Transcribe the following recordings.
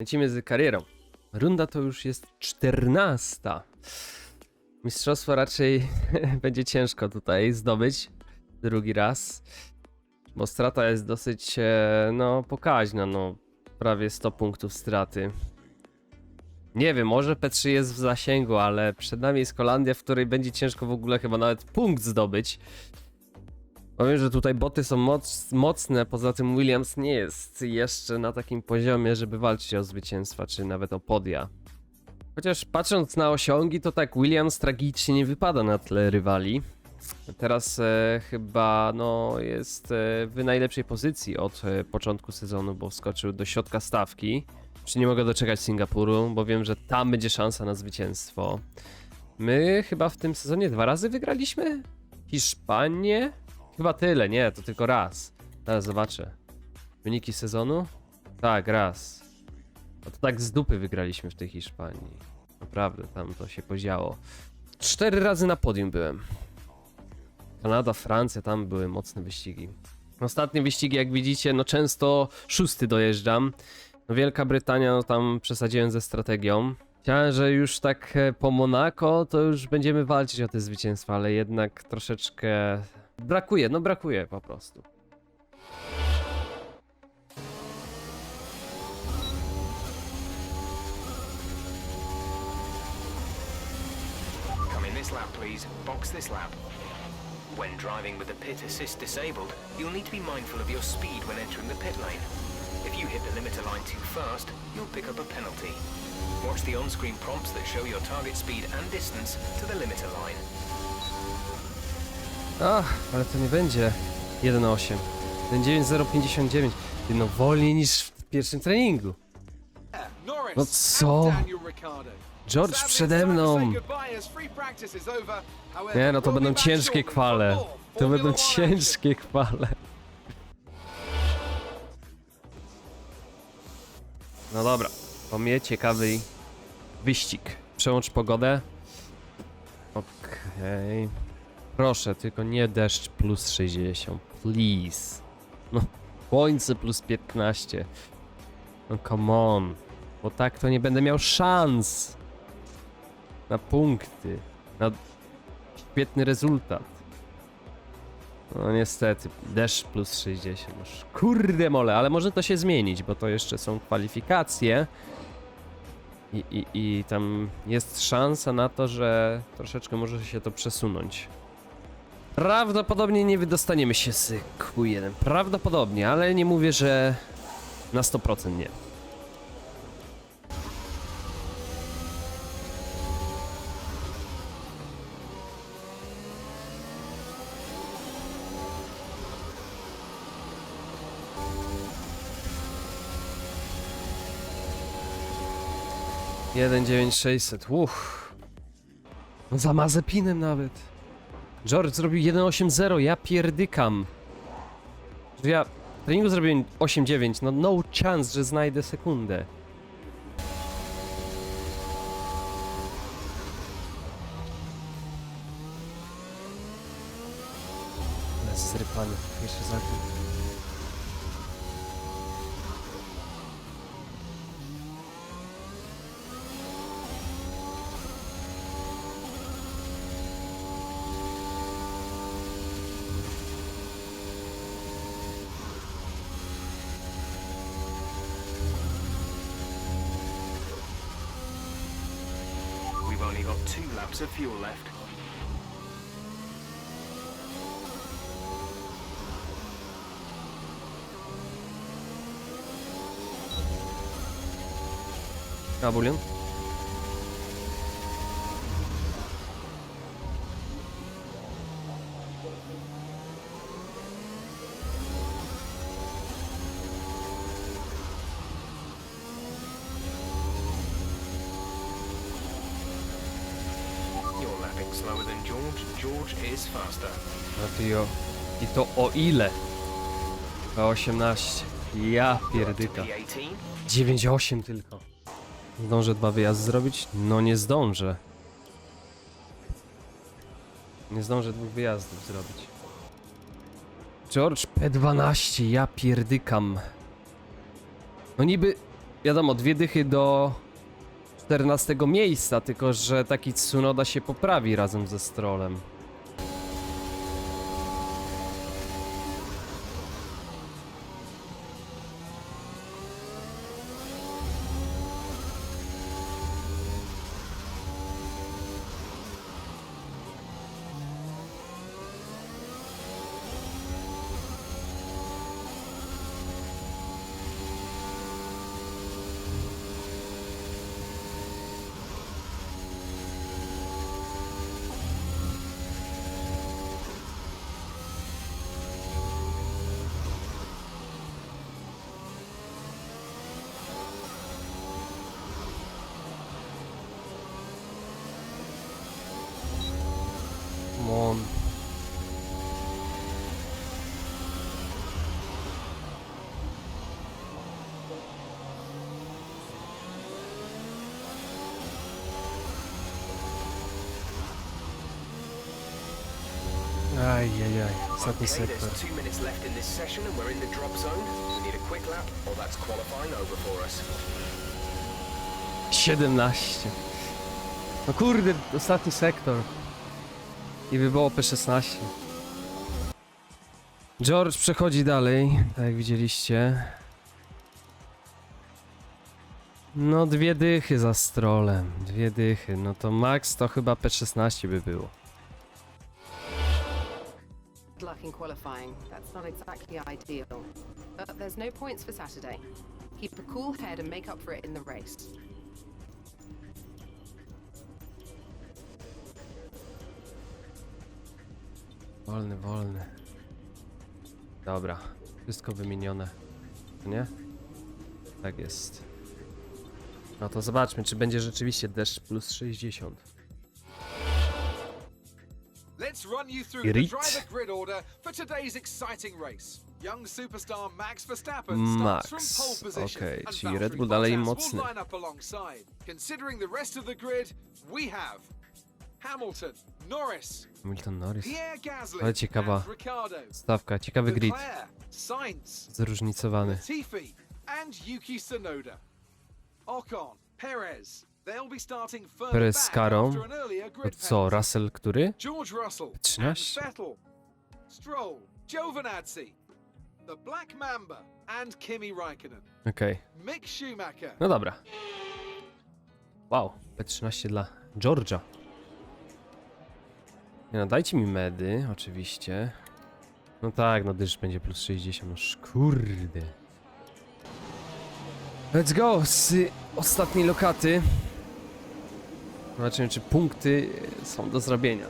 Lecimy z karierą. Runda to już jest czternasta. Mistrzostwo raczej będzie ciężko tutaj zdobyć drugi raz, bo strata jest dosyć, e, no, pokaźna, no, prawie 100 punktów straty. Nie wiem, może P3 jest w zasięgu, ale przed nami jest Holandia, w której będzie ciężko w ogóle chyba nawet punkt zdobyć. Powiem, że tutaj boty są moc, mocne, poza tym Williams nie jest jeszcze na takim poziomie, żeby walczyć o zwycięstwa, czy nawet o podia. Chociaż patrząc na osiągi, to tak Williams tragicznie nie wypada na tle rywali. Teraz e, chyba no, jest e, w najlepszej pozycji od e, początku sezonu, bo wskoczył do środka stawki. Czy nie mogę doczekać Singapuru, bo wiem, że tam będzie szansa na zwycięstwo. My chyba w tym sezonie dwa razy wygraliśmy? Hiszpanię? Chyba tyle, nie, to tylko raz. Teraz zobaczę. Wyniki sezonu? Tak, raz. No to tak z dupy wygraliśmy w tej Hiszpanii. Naprawdę, tam to się podziało. Cztery razy na podium byłem. Kanada, Francja, tam były mocne wyścigi. Ostatnie wyścigi, jak widzicie, no często szósty dojeżdżam. No Wielka Brytania, no tam przesadziłem ze strategią. Chciałem, że już tak e, po Monako to już będziemy walczyć o te zwycięstwa, ale jednak troszeczkę brakuje, no brakuje po prostu. Come in this lap, please. Box this lap. When driving with the pit assist disabled, you'll need to be mindful of your speed when entering the pit lane. If you hit the limiter line too fast, you'll pick up a penalty. Watch the on-screen prompts that show your target speed and distance to the limiter line. Ach, ale to nie będzie 1.8. Ten 9.059. Ty no wolniej niż w pierwszym treningu. No co? George przede mną. Nie no, to będą ciężkie kwale. To będą ciężkie kwale. No dobra, po ciekawy wyścig. Przełącz pogodę. Okej. Proszę, tylko nie deszcz plus 60, please. No, słońce plus 15. No come on. Bo tak to nie będę miał szans. Na punkty. Na świetny rezultat. No niestety, deszcz plus 60. No, kurde mole, ale może to się zmienić, bo to jeszcze są kwalifikacje. I, i, I tam jest szansa na to, że troszeczkę może się to przesunąć. Prawdopodobnie nie wydostaniemy się z Q1. Prawdopodobnie, ale nie mówię, że na 100% nie. Jeden dziewięć sześćset. Uff. No za Mazepinem nawet. George zrobił 1.8.0, ja pierdykam. Ja w treningu zrobiłem 8.9, no no chance, że znajdę sekundę. Ale zrypany, pierwszy zakręt. Two laps of fuel left. A, bulion? Is faster. I to o ile? O 18. Ja pierdyka. P18. 9,8 tylko. Zdążę dwa wyjazdy zrobić? No nie zdążę. Nie zdążę dwóch wyjazdów zrobić. George P12, ja pierdykam. No niby wiadomo, dwie dychy do 14 miejsca, tylko że taki Tsunoda się poprawi razem ze Strollem. Over for us. 17. No kurde, ostatni sektor. I by było P16. George przechodzi dalej, tak jak widzieliście. No dwie dychy za strolem, dwie dychy. No to max to chyba P16 by było. Luck in qualifying. That's not exactly ideal. But there's no points for Saturday. Keep a cool head and make up for it in the race. Wolny, wolny. Dobra, wszystko wymienione. Nie? Tak jest. No to zobaczmy, czy będzie rzeczywiście deszcz plus 60. Let's run you through the driver grid order for today's exciting race. Young superstar Max Verstappen starts from pole position, okej, and czyli Valtteri Red Bull dalej Bottas mocny. will line up alongside. Considering the rest of the grid, we have Hamilton, Norris, Milton Norris. Pierre Gasly, Ale ciekawa and Ricciardo, stawka, ciekawy grid. Leclerc, Sainz, Zróżnicowany. Latifi, and Yuki Tsunoda. Ocon, Perez, Perez z karą. To co. Russell który? George Russell, 13. and Vettel, Stroll, Giovinazzi, the Black Mamba, and Kimi Raikkonen. Okej, Schumacher, no dobra. Wow, P13 dla Georgia. Nie no, dajcie mi medy, oczywiście. No tak, no dysz będzie plus 60, no kurde. Let's go z ostatniej lokaty. Zobaczymy, czy punkty są do zrobienia.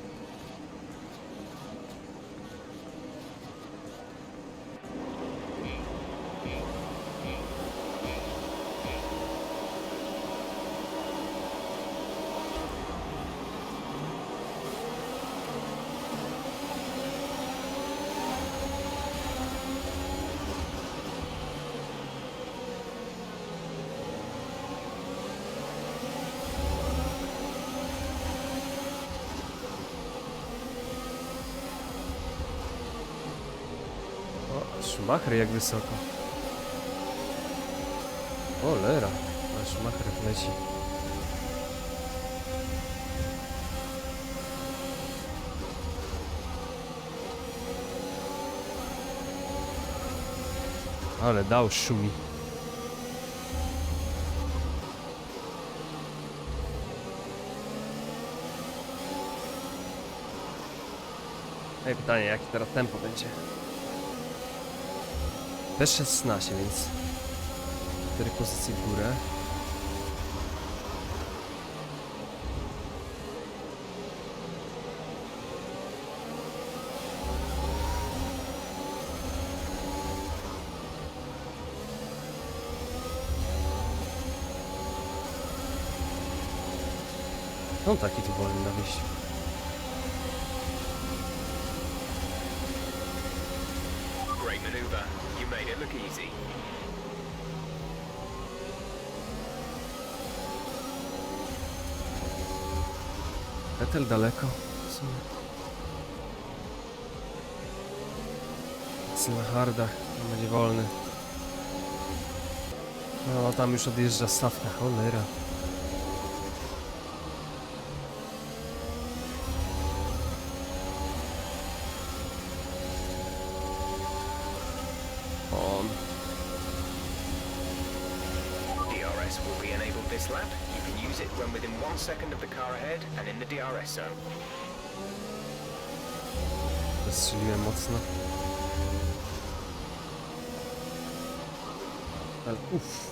O, Schumacher jak wysoko. O, lera. Ale Schumacher leci. Ale dał szumi. Ej, pytanie, jakie teraz tempo będzie? Też 16, więc 4 pozycje w górę. No taki tu wolny na wyjściu. Vettel daleko. Jest na hardach, on będzie wolny. No, tam już odjeżdża stawka, cholera. On. DRS will be enabled this lap. You can use it when within one second of the car ahead and in the DRS zone. Wystrzeliłem mocno. Ale uff.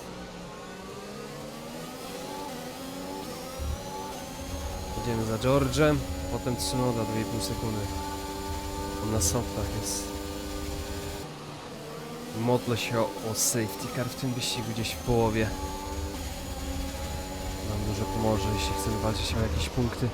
Jedziemy za George'em, potem Tsunoda 2,5 sekundy. On na softach jest. Modlę się o, o safety car w tym wyścigu gdzieś w połowie. Nam dużo pomoże, jeśli chcemy walczyć o jakieś punkty.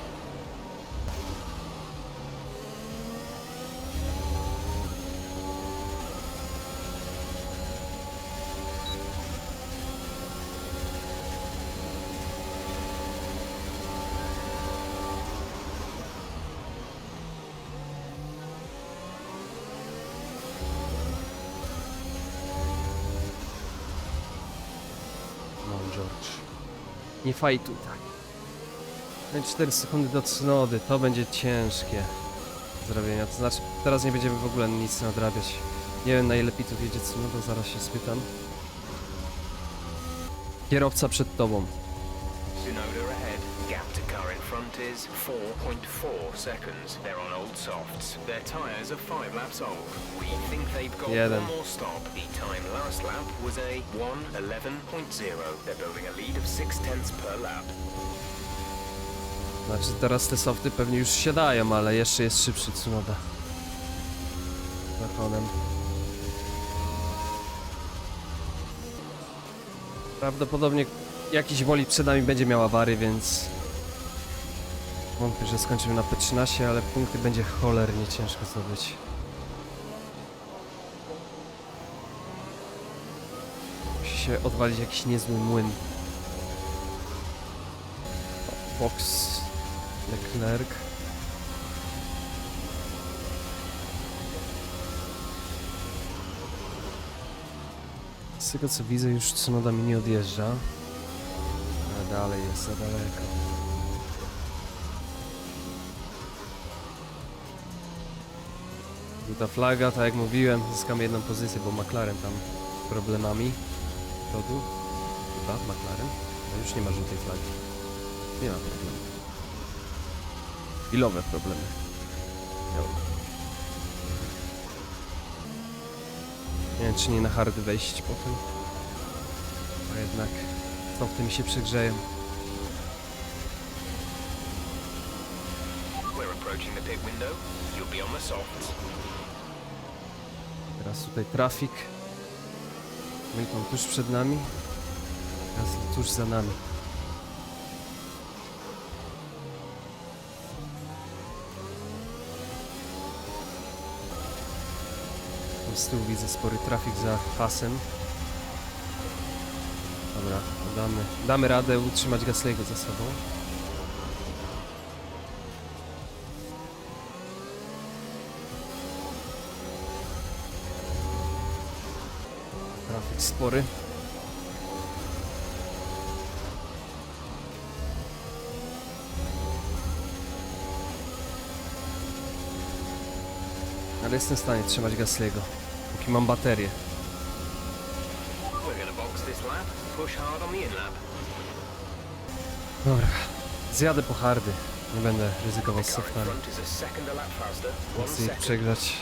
Nie fajtuj tak. No 4 sekundy do Tsunody, to będzie ciężkie zrobienia. To znaczy, teraz nie będziemy w ogóle nic nadrabiać. Nie wiem na ile pitów jedzie Tsunoda, zaraz się spytam. Kierowca przed tobą. Front is 4.4 seconds. They're on old softs. Their tyres are five laps old. We think they've got Jeden. one more stop. The time last lap was a 1.11.0. They're building a lead of six tenths per lap. Znaczy teraz te softy pewnie już siadają, ale jeszcze jest szybszy Tsunoda. Za konem. Prawdopodobnie jakiś bolid przed nami będzie miał awarię, więc wątpię, że skończymy na P13, ale punkty będzie cholernie ciężko zdobyć. Musi się odwalić jakiś niezły młyn. Box Leclerc. Z tego co widzę już Tsunoda mi nie odjeżdża. Ale dalej jest za daleko. Żółta flaga, tak jak mówiłem, zyskamy jedną pozycję, bo McLaren tam z problemami przodu. Chyba McLaren. No już nie ma żółtej flagi. Nie ma problemu. Chwilowe problemy. Nie wiem, czy nie na hardy wejść potem. A jednak softy mi się przegrzeją. Approaching the pit window. You'll be on the softs. Teraz tutaj trafik. Milton tuż przed nami. Gasly tuż za nami. Tam z tyłu widzę spory trafik za pasem. Dobra, damy, damy radę utrzymać Gasly'ego za sobą. Spory. Ale jestem w stanie trzymać Gasly'ego, póki mam baterię. Dobra, zjadę po hardy. Nie będę ryzykował z softami. Chcę ich second. przegrać.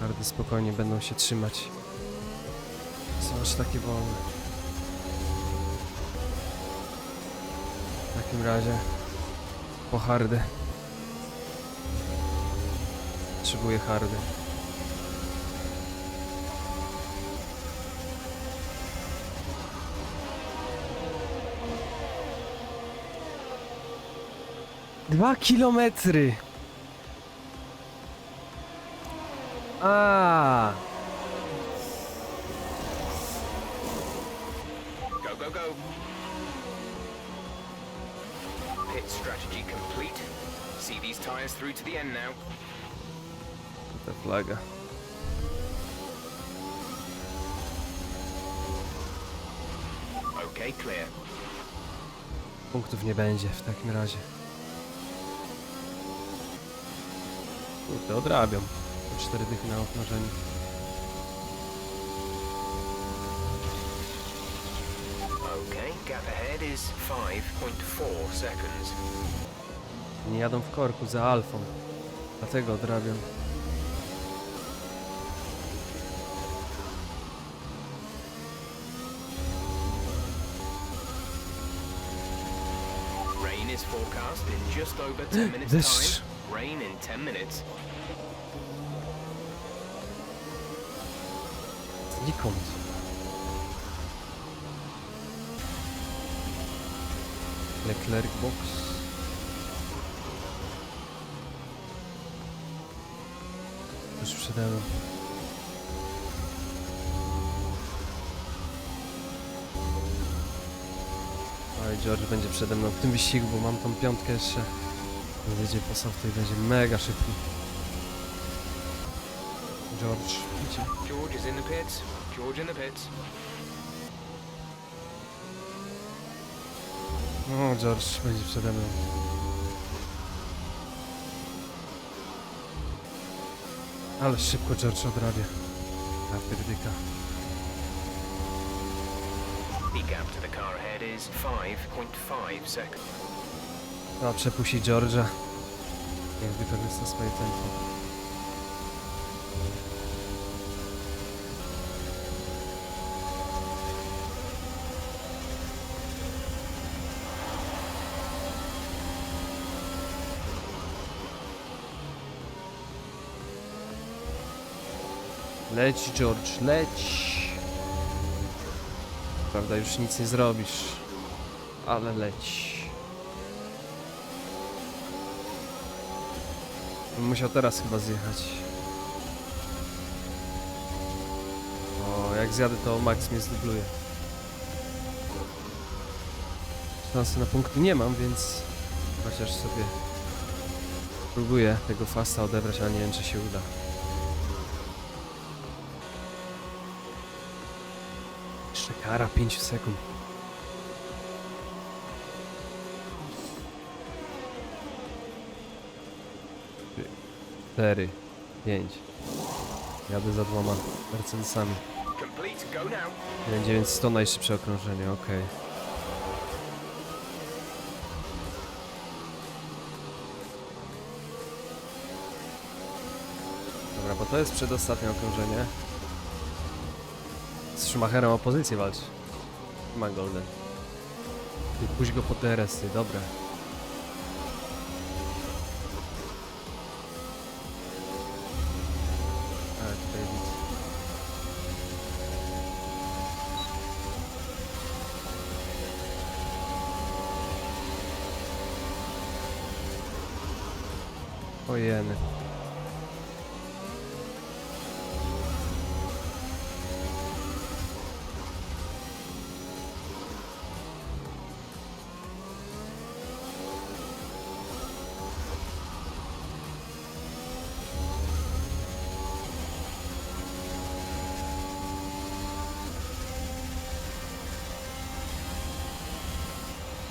Hardy spokojnie będą się trzymać. Są aż takie wolne. W takim razie po hardy. Potrzebuję hardy. Dwa kilometry! A, Go. Pit strategy complete. See these tyres through to the end now. ta flaga. Okay, clear. Punktów nie będzie w takim razie. Kurde, odrabiam. Po cztery dychy na obnażeniu. Okay, gap ahead is 5.4 seconds. Nie jadą w korku za alfą. Dlatego odrabiam. Rain is forecast in just over 10 minutes Deszcz. time. Rain in 10 minutes. Znikąd. Leclerc box. Już mną. Oj, George będzie przede mną w tym wyścigu, bo mam tą piątkę jeszcze. Jedzie po i będzie mega szybki. George. George is in the pits. George in the pits. No, George będzie przede mną. Ale szybko George odrabia. Na pierdyka. The gap to the car ahead is 5.5 seconds. No, przepuści George'a. Niech wykorzysta swoje tempo. Leć, George, leć! Prawda, już nic nie zrobisz. Ale leć. Musiał teraz chyba zjechać. O, jak zjadę to Max mnie zdubluje. Szansy na punkty nie mam, więc chociaż sobie próbuję tego fasta odebrać, ale nie wiem czy się uda. Kara 5 sekund. Cztery, pięć. Jadę za dwoma Mercedesami. Go now. 1900 najszybsze okrążenie, okej. Dobra, bo to jest przedostatnie okrążenie. Z Schumacherem o pozycję walczy. Ma Golden. I puść go po dobra.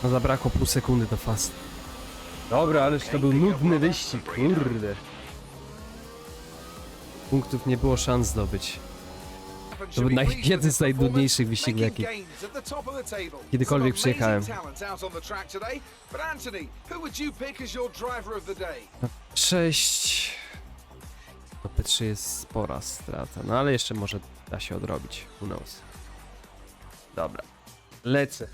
No zabrakło pół sekundy do fast. Dobra, ależ to był nudny wyścig, kurde. Punktów nie było szans zdobyć. To był jeden z najdudniejszych wyścigów, jaki kiedykolwiek przyjechałem. Sześć. To P3 jest spora strata, no ale jeszcze może da się odrobić. Who knows. Dobra. Lecę.